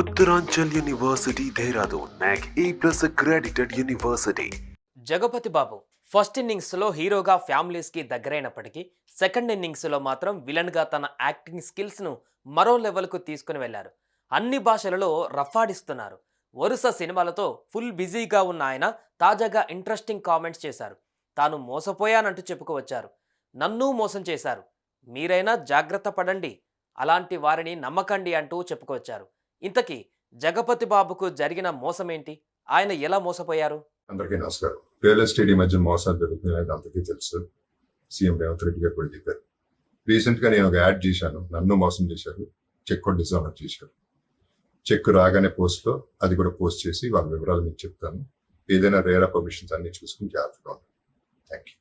Uttaranchal University, Dehradun, NAC A plus accredited university. Jagapathi Babu first ఇన్నింగ్స్లో హీరోగా ఫ్యామిలీస్కి దగ్గరైనప్పటికీ second ఇన్నింగ్స్లో మాత్రం విలన్గా తన యాక్టింగ్ స్కిల్స్ను మరో లెవెల్కు తీసుకుని వెళ్ళారు అన్ని భాషలలో రఫాడిస్తున్నారు వరుస సినిమాలతో ఫుల్ బిజీగా ఉన్న ఆయన తాజాగా ఇంట్రెస్టింగ్ కామెంట్స్ చేశారు. తాను మోసపోయానంటూ చెప్పుకోవచ్చారు. నన్ను మోసం చేశారు. మీరైనా జాగ్రత్త పడండి. అలాంటి వారిని నమ్మకండి అంటూ చెప్పుకొచ్చారు ఇంతకీ జగపతి బాబుకు జరిగిన మోసమేంటి? ఆయన ఎలా మోసపోయారు? అందరికీ నమస్కారం. రియల్ ఎస్టేట్ ఈ మధ్య మోసాలు జరుగుతున్నాయి అందరికీ తెలుసు. సీఎం రేవంత్ రెడ్డి గారు కూడా చెప్పారు. రీసెంట్గా నేను ఒక యాడ్ చేశాను. నన్ను మోసం చేశారు. చెక్ డిజానర్ చేశారు. చెక్ రాగానే పోస్ట్లో అది కూడా పోస్ట్ చేసి వాళ్ళ వివరాలు మీకు చెప్తాను. ఏదైనా రేరా పర్మిషన్స్ అన్ని చూసుకుని జాగ్రత్తగా థ్యాంక్ యూ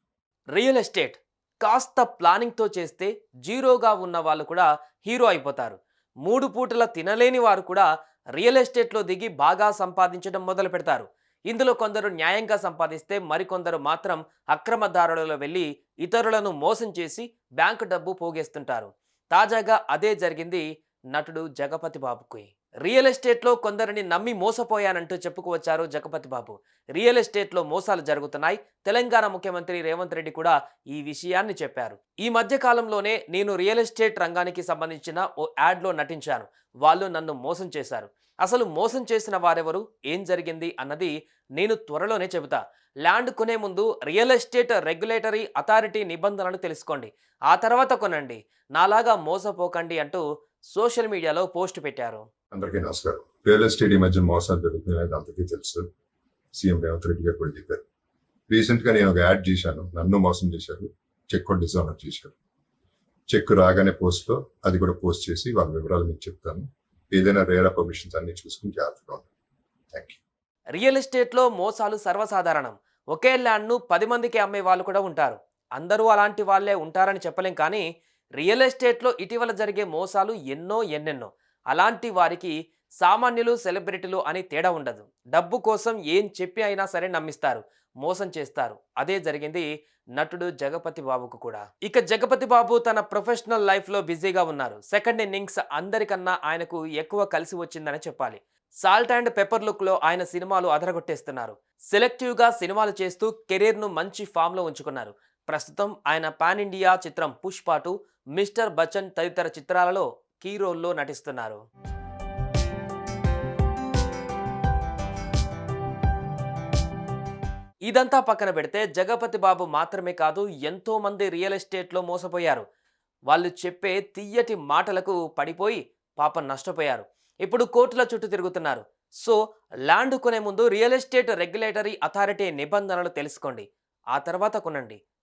రియల్ ఎస్టేట్ కాస్త ప్లానింగ్తో చేస్తే జీరోగా ఉన్న వాళ్ళు కూడా హీరో అయిపోతారు. మూడు పూటల తినలేని వారు కూడా రియల్ ఎస్టేట్లో దిగి బాగా సంపాదించడం మొదలు పెడతారు. ఇందులో కొందరు న్యాయంగా సంపాదిస్తే మరికొందరు మాత్రం అక్రమదారులలో వెళ్ళి ఇతరులను మోసం చేసి బ్యాంకు డబ్బు పోగేస్తుంటారు. తాజాగా అదే జరిగింది నటుడు జగపతి బాబుకి. రియల్ ఎస్టేట్లో కొందరిని నమ్మి మోసపోయానంటూ చెప్పుకువచ్చారు జగపతి బాబు. రియల్ ఎస్టేట్లో మోసాలు జరుగుతున్నాయి. తెలంగాణ ముఖ్యమంత్రి రేవంత్ రెడ్డి కూడా ఈ విషయాన్ని చెప్పారు. ఈ మధ్య కాలంలోనే నేను రియల్ ఎస్టేట్ రంగానికి సంబంధించిన ఓ యాడ్లో నటించాను. వాళ్ళు నన్ను మోసం చేశారు. అసలు మోసం చేసిన వారెవరు? ఏం జరిగింది? అన్నది నేను త్వరలోనే చెబుతా. ల్యాండ్ కొనే ముందు రియల్ ఎస్టేట్ రెగ్యులేటరీ అథారిటీ నిబంధనలు తెలుసుకోండి. ఆ తర్వాత కొనండి. నాలాగా మోసపోకండి అంటూ సోషల్ మీడియాలో పోస్ట్ పెట్టారు. అందరికీ నమస్కారం. రియల్ ఎస్టేట్ ఈ మధ్య మోసాలు జరుగుతున్నాయి అనేది అందరికీ తెలుసు. సీఎం రేవంత్ రెడ్డి గారు కూడా చెప్పారు. రీసెంట్గా నేను ఒక యాడ్ చేశాను. నన్ను మోసం చేశారు. చెక్ కూడా డిజానర్ చేశారు. చెక్ రాగానే పోస్ట్లో అది కూడా పోస్ట్ చేసి వాళ్ళ వివరాలు మీకు చెప్తాను. ఏదైనా రేరా పర్మిషన్స్ అన్ని చూసుకుని జాగ్రత్తగా థ్యాంక్ యూ రియల్ ఎస్టేట్లో మోసాలు సర్వసాధారణం. ఒకే ల్యాండ్ను పది మందికి అమ్మే వాళ్ళు కూడా ఉంటారు. అందరూ అలాంటి వాళ్ళే ఉంటారని చెప్పలేం కానీ రియల్ ఎస్టేట్లో ఇటీవల జరిగే మోసాలు ఎన్నో ఎన్నెన్నో. అలాంటి వారికి సామాన్యులు సెలబ్రిటీలు అని తేడా ఉండదు. డబ్బు కోసం ఏం చెప్పి అయినా సరే నమ్మిస్తారు మోసం చేస్తారు. అదే జరిగింది నటుడు జగపతి బాబుకు కూడా. ఇక జగపతి బాబు తన ప్రొఫెషనల్ లైఫ్లో బిజీగా ఉన్నారు. సెకండ్ ఇన్నింగ్స్ అందరికన్నా ఆయనకు ఎక్కువ కలిసి వచ్చిందని చెప్పాలి. సాల్ట్ అండ్ పెప్పర్ లుక్లో ఆయన సినిమాలు అదరగొట్టేస్తున్నారు. సెలెక్టివ్గా సినిమాలు చేస్తూ కెరీర్ను మంచి ఫామ్లో ఉంచుకున్నారు. ప్రస్తుతం ఆయన పాన్ ఇండియా చిత్రం పుష్పాటు మిస్టర్ బచ్చన్ తదితర చిత్రాలలో కీ రోల్లో నటిస్తున్నారు. ఇదంతా పక్కన పెడితే జగపతి బాబు మాత్రమే కాదు ఎంతో మంది రియల్ ఎస్టేట్లో మోసపోయారు. వాళ్ళు చెప్పే తీయటి మాటలకు పడిపోయి పాపం నష్టపోయారు. ఇప్పుడు కోర్టుల చుట్టూ తిరుగుతున్నారు. సో ల్యాండ్ కొనే ముందు రియల్ ఎస్టేట్ రెగ్యులేటరీ అథారిటీ నిబంధనలు తెలుసుకోండి. ఆ తర్వాత కొనండి.